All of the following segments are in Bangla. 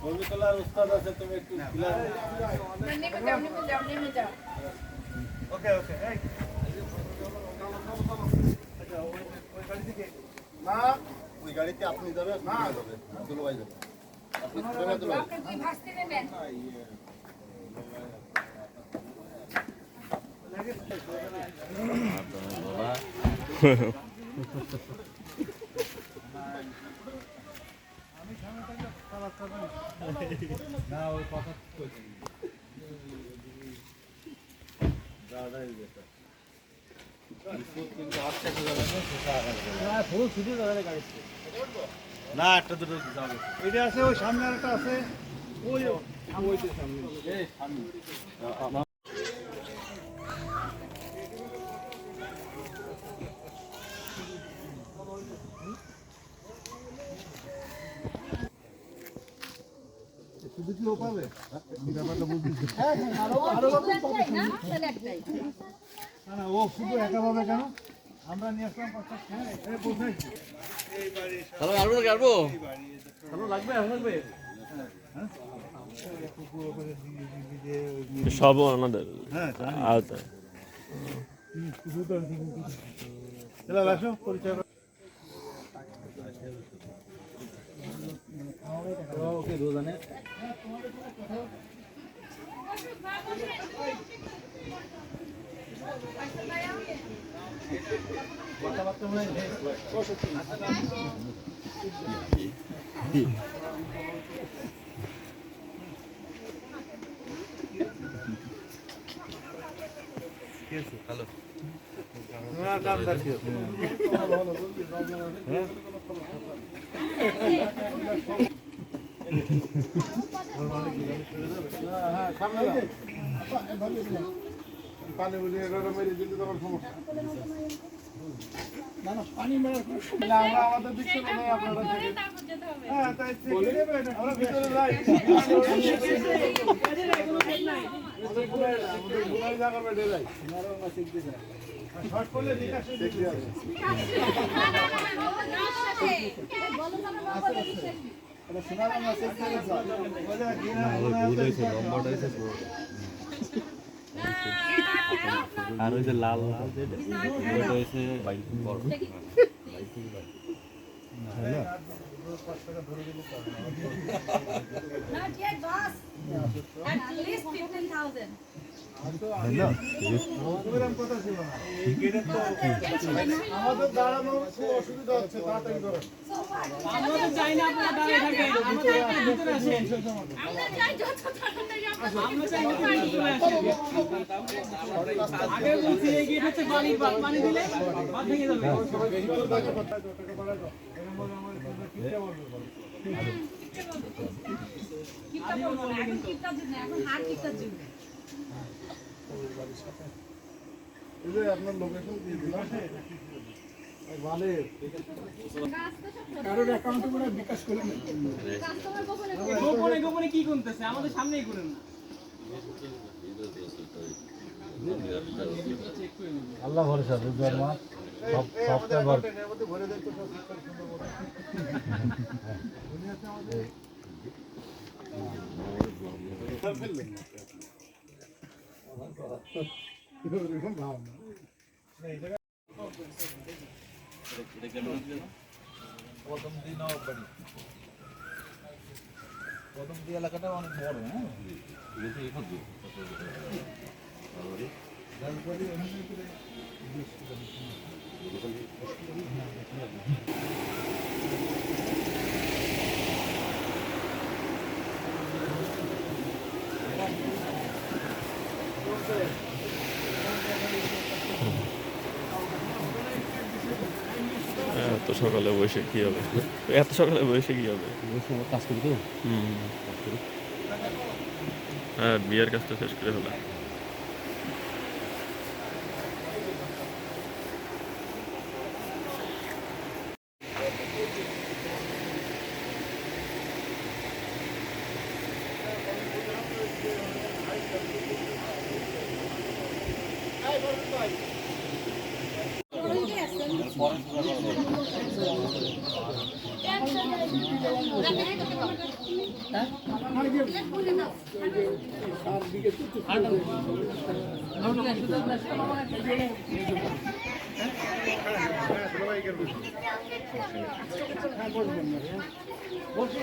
ছবি উস্তাদ আছে তুমি একটু ওকে ওকে আচ্ছা থেকে না ওই গাড়িতে আপনি যাবেন না। যাবে। দুলো ভাই যাবে। আপনি দুলো ভাই? আপনি দুই নেবেন। না ওই কথা না না একটা দুটো যাবে। এটা আছে ওই সামনে আরেকটা আছে। ওই সামনে এই সামনে শুধু কি ও পাবে ব্যাপারটা বুঝতেছি না না ও শুধু একা পাবে কেন? আমরা নিয়ে আসলাম পাঁচটা হ্যাঁ এখানে পৌঁছাইছি এই বাড়ি হ্যালো আসব নাকি আসব এই বাড়ি এই যে হ্যালো লাগবে এখন লাগবে পুকুর ওপরে দিয়ে দিয়ে দিয়ে ওই সব ওনাদের হ্যাঁ জানি আওতায় চলো আসো পরিচয় রোজানে কথাবার্তা মনে হয় নেই। না, কামদার কি হ্যাঁ? শর্ট করলে নিকাশে দেখি যাবে। আর ওই যে লাল লাল হচ্ছে বড়। Not yet, boss. At least 15,000. কিপটা বলব না, এখন যুগ না, এখন হাত কিপটার যুগ। এই যে আপনার লোকেশন দিয়ে দিলাম। কারোর অ্যাকাউন্টে করে বিকাশ করে গোপনে গোপনে কি করতেছে আমাদের সামনেই করেন না। আল্লাহ ভরসা বুঝবার মা সব সবটা ভর। ভরে দেন তো সব সুন্দর করে উনি আমাদের প্রথম দিন বাড়ি প্রথম দিন এলাকাটা অনেক বড় হ্যাঁ তারপরে এখানে এত সকালে বসে কি হবে? এত সকালে বসে কি হবে? কাজ করি তো? হুম। হ্যাঁ বিয়ের কাজটা শেষ করে হলো বসে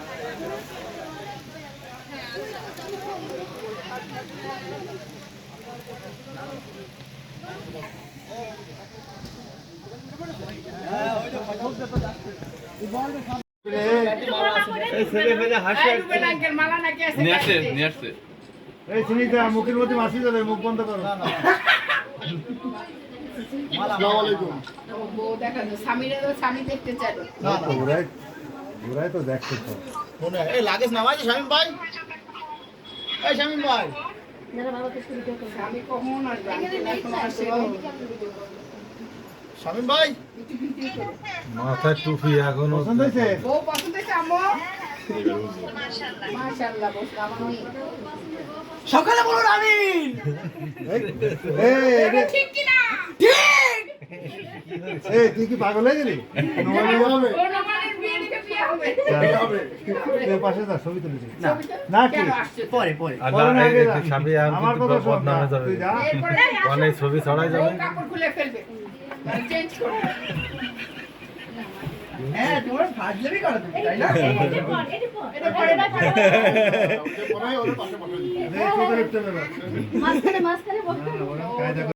এই ছেলে ফেলে হাসে নিয়ে আসছে নিয়ে আসছে। এই সুনিতা মুখের মধ্যে মাসি যাবে মুখ বন্ধ করো। আসসালামু আলাইকুম। বউ দেখা যায় স্বামীরা তো স্বামী দেখতে চায়। না তো ওরাই ওরাই তো দেখছে তো। ফোনে এই লাগেজ নামাইছে শামিম ভাই। এই শামিম ভাই। স্বামী কখন আসবে? শামিম ভাই। মাথায় টুপি এখনও পছন্দ হয়েছে? বউ পছন্দ হয়েছে আম্মু। সকালে বলুন আমি এই এই, এই, ঠিক কি না এই তুই কি পাগল হয়ে গেলি? ছবি আমার কথা শোন তুই যা। অনেক ছড়াই যাবে। কাপড় খুলে ফেলবে। চেঞ্জ করবে হ্যাঁ তোমার ফাজলামি করো তুমি তাই না? এটা পরে না পরে ওর পাশে পাঠিয়ে দিই ব্যাপার। মাঝখানে মাঝখানে বসে।